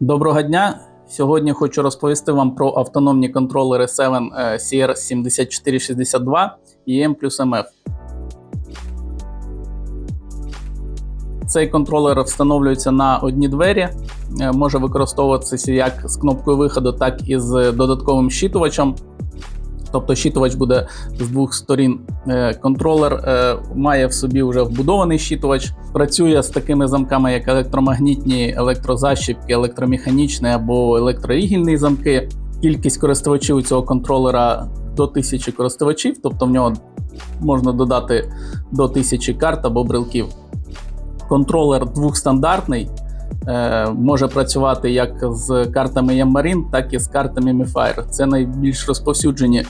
Доброго дня! Сьогодні хочу розповісти вам про автономні контролери 7 е, CR7462 і M плюс MF. Цей контролер встановлюється на одні двері, е, може використовуватися як з кнопкою виходу, так і з додатковим щитувачем. Тобто щитувач буде з двох сторін. Е, Контролер е, має в собі вже вбудований щитувач, працює з такими замками, як електромагнітні, електрозащіпки, електромеханічні або електрорігільні замки. Кількість користувачів у цього контролера до 1000 користувачів, тобто в нього можна додати до 1000 карт або брелків. Контролер двохстандартний, може працювати як з картами Yamarin, так і з картами MiFire. Це найбільш розповсюджені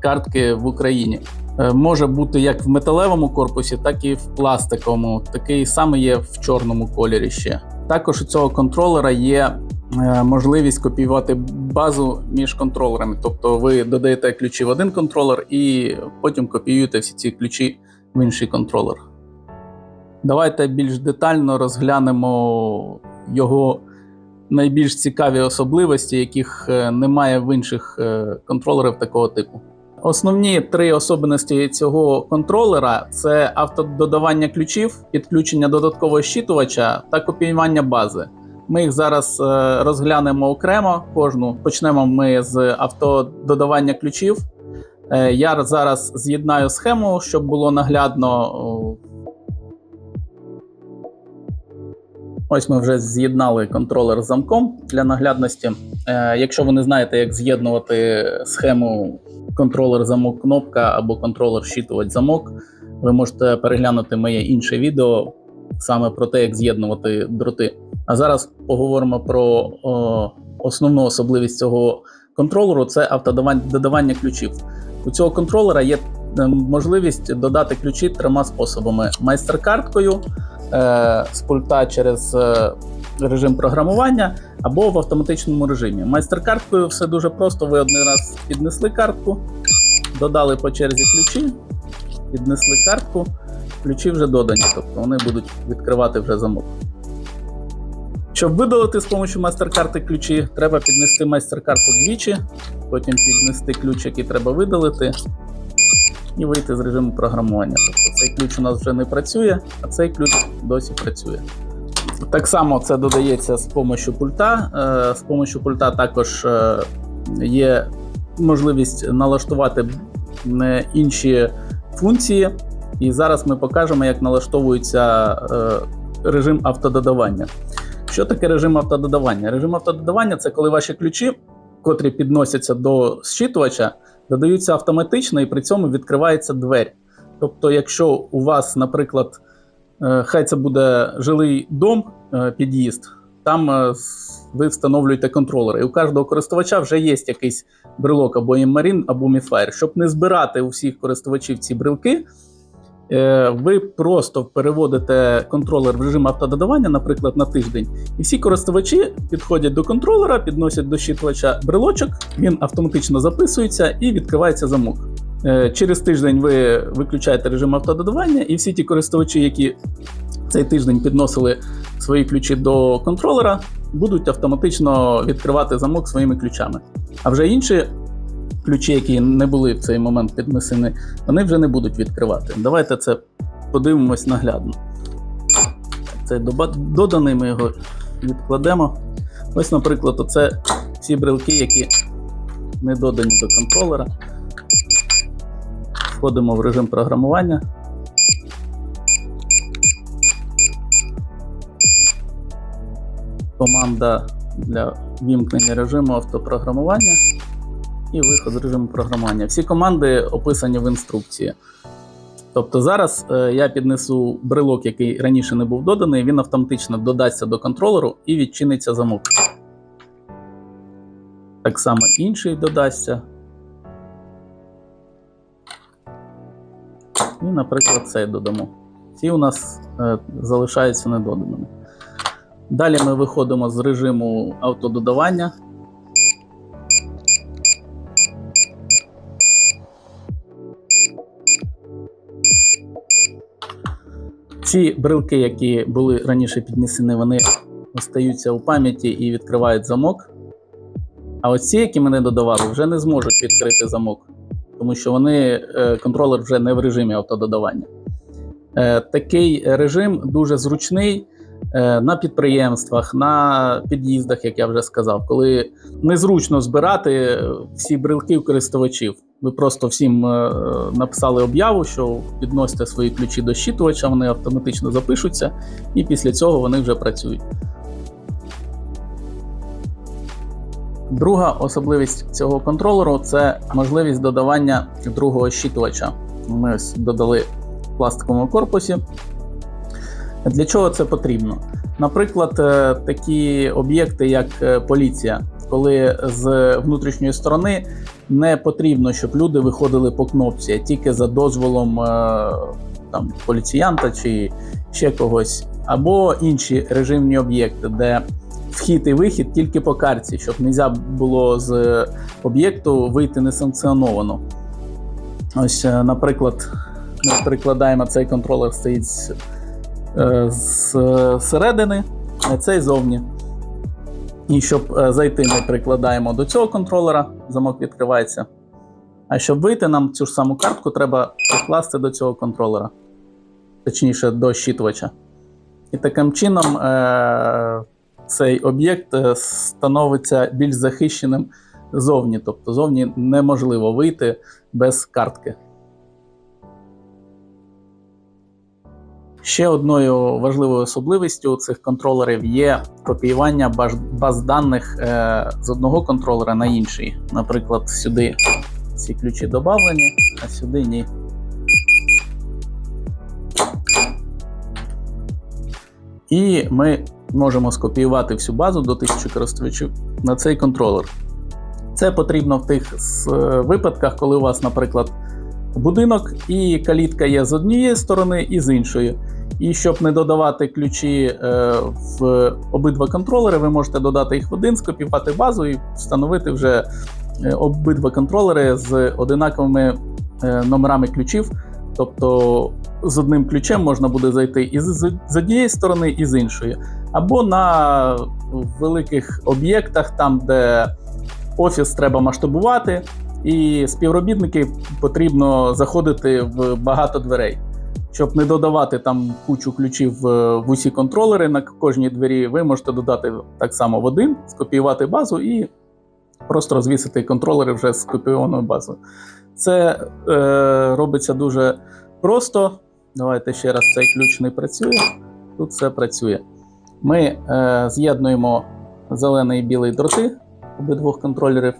картки в Україні. Е, Може бути як в металевому корпусі, так і в пластиковому. Такий самий є в чорному кольорі ще. Також у цього контролера є е, можливість копіювати базу між контролерами. Тобто ви додаєте ключі в один контролер і потім копіюєте всі ці ключі в інший контролер. Давайте більш детально розглянемо його найбільш цікаві особливості, яких е, немає в інших е, контролерів такого типу. Основні три особливості цього контролера це автододавання ключів, підключення додаткового щитувача та копіювання бази. Ми їх зараз е, розглянемо окремо кожну. Почнемо ми з автододавання ключів. Я зараз з'єднаю схему, щоб було наглядно. Ось ми вже з'єднали контролер з замком для наглядності. Е, якщо ви не знаєте, як з'єднувати схему контролер замок кнопка або контролер щитувач замок, ви можете переглянути моє інше відео саме про те, як з'єднувати дроти. А зараз поговоримо про о, основну особливість цього контролеру це автододавання ключів. У цього контролера є е, можливість додати ключі трьома способами: майстер-карткою, з пульта через е, режим програмування або в автоматичному режимі. Майстер-карткою все дуже просто. Ви один раз піднесли картку, додали по черзі ключі, піднесли картку, ключі вже додані, тобто вони будуть відкривати вже замок. Щоб видалити з допомогою майстер-карти ключі, треба піднести майстер-карту двічі, потім піднести ключ, який треба видалити, і вийти з режиму програмування. Тобто цей ключ у нас вже не працює, а цей ключ досі працює. Так само це додається з допомогою пульта. Е, З допомогою пульта також е, є можливість налаштувати інші функції. І зараз ми покажемо, як налаштовується е, режим автододавання. Що таке режим автододавання? Режим автододавання це коли ваші ключі, котрі підносяться до зчитувача, додаються автоматично і при цьому відкривається двері. Тобто, якщо у вас, наприклад, е, хай це буде жилий дом, е, під'їзд, там е, ви встановлюєте контролери. І у кожного користувача вже є якийсь брелок або Marine, або MiFire. Щоб не збирати у всіх користувачів ці брелки, ви просто переводите контролер в режим автододавання, наприклад, на тиждень, і всі користувачі підходять до контролера, підносять до щитувача брелочок, він автоматично записується і відкривається замок. Е, Через тиждень ви виключаєте режим автододавання, і всі ті користувачі, які цей тиждень підносили свої ключі до контролера, будуть автоматично відкривати замок своїми ключами. А вже інші ключі, які не були в цей момент піднесені, вони вже не будуть відкривати. Давайте це подивимось наглядно. Цей доданий, ми його відкладемо. Ось, наприклад, оце всі брелки, які не додані до контролера. Входимо в режим програмування. Команда для вімкнення режиму автопрограмування і виход з режиму програмування. Всі команди описані в інструкції. Тобто зараз е, я піднесу брелок, який раніше не був доданий, він автоматично додасться до контролеру і відчиниться замок. Так само інший додасться. І, наприклад, цей додамо. Ці у нас е, залишаються недоданими. Далі ми виходимо з режиму автододавання. Ці брилки, які були раніше піднесені, вони остаються у пам'яті і відкривають замок. А ось ці, які мене додавали, вже не зможуть відкрити замок, тому що вони е, контролер вже не в режимі автододавання. Е, Такий режим дуже зручний на підприємствах, на під'їздах, як я вже сказав, коли незручно збирати всі брелки користувачів. Ви просто всім е, написали об'яву, що підносите свої ключі до щитувача, вони автоматично запишуться, і після цього вони вже працюють. Друга особливість цього контролеру це можливість додавання другого щитувача. Ми ось додали в пластиковому корпусі. Для чого це потрібно? Наприклад, е, такі об'єкти, як е, поліція, коли з внутрішньої сторони не потрібно, щоб люди виходили по кнопці, а тільки за дозволом е, там, поліціянта чи ще когось, або інші режимні об'єкти, де вхід і вихід тільки по карті, щоб не можна було з об'єкту вийти несанкціоновано. Ось, наприклад, ми прикладаємо цей контролер стоїть е, середини, цей зовні. І щоб е, зайти, ми прикладаємо до цього контролера, замок відкривається. А щоб вийти, нам цю ж саму картку треба прикласти до цього контролера, точніше, до щитувача. І таким чином е- цей об'єкт становиться більш захищеним зовні. Тобто зовні неможливо вийти без картки. Ще одною важливою особливістю цих контролерів є копіювання баз, баз даних е, з одного контролера на інший. Наприклад, сюди ці ключі додавлені, а сюди ні. І ми можемо скопіювати всю базу до 1000 користувачів на цей контролер. Це потрібно в тих с- випадках, коли у вас, наприклад, будинок і калітка є з однієї сторони і з іншої. І щоб не додавати ключі е, в обидва контролери, ви можете додати їх в один, скопіювати базу і встановити вже е, обидва контролери з одинаковими е, номерами ключів. Тобто з одним ключем можна буде зайти і з, з однієї сторони, і з іншої. Або на великих об'єктах, там, де офіс треба масштабувати, і співробітники потрібно заходити в багато дверей. Щоб не додавати там кучу ключів в, усі контролери на кожній двері, ви можете додати так само в один, скопіювати базу і просто розвісити контролери вже з скопійованою базою. Це е, робиться дуже просто. Давайте ще раз цей ключ не працює. Тут все працює. Ми е, з'єднуємо зелений і білий дроти обидвох контролерів.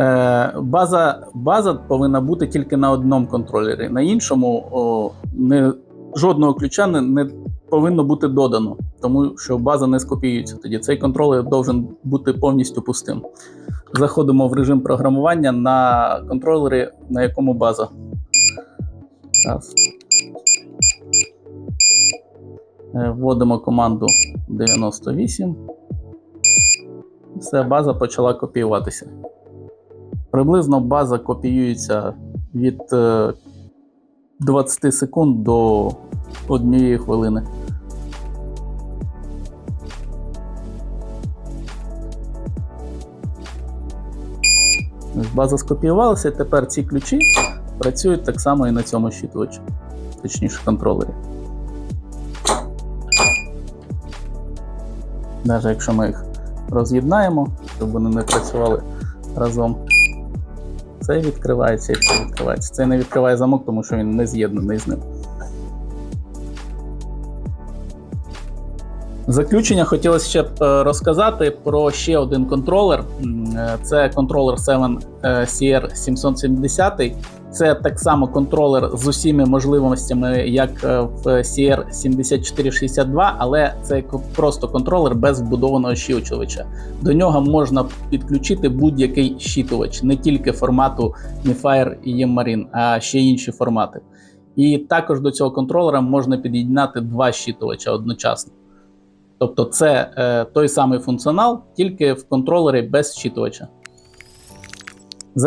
Е, база, база повинна бути тільки на одному контролері. На іншому о, не, жодного ключа не, не повинно бути додано, тому що база не скопіюється. Тоді цей контролер повинен бути повністю пустим. Заходимо в режим програмування на контролері, на якому база. Раз. Е, Вводимо команду 98. Все, база почала копіюватися. Приблизно база копіюється від е, 20 секунд до 1 хвилини. База скопіювалася, тепер ці ключі працюють так само і на цьому щитувачі, точніше контролері. Навіть якщо ми їх роз'єднаємо, щоб вони не працювали разом. Цей відкривається і це відкривається. Це не відкриває замок, тому що він не з'єднаний з ним. Заключення хотілося ще е, розказати про ще один контролер. Е, Це контролер 7 е, CR770. Це так само контролер з усіма можливостями, як е, в CR7462, але це просто контролер без вбудованого щитувача. До нього можна підключити будь-який щитувач, не тільки формату Nefire і EMMARINE, а ще інші формати. І також до цього контролера можна під'єднати два щитувача одночасно. Тобто це е, той самий функціонал, тільки в контролері без щитувача. В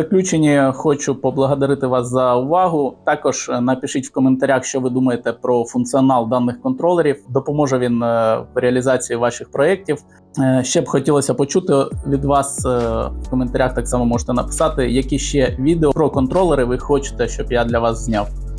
хочу поблагодарити вас за увагу. Також е, напишіть в коментарях, що ви думаєте про функціонал даних контролерів. Допоможе він е, в реалізації ваших проєктів. Е, Ще б хотілося почути від вас в коментарях. Так само можете написати, які ще відео про контролери ви хочете, щоб я для вас зняв.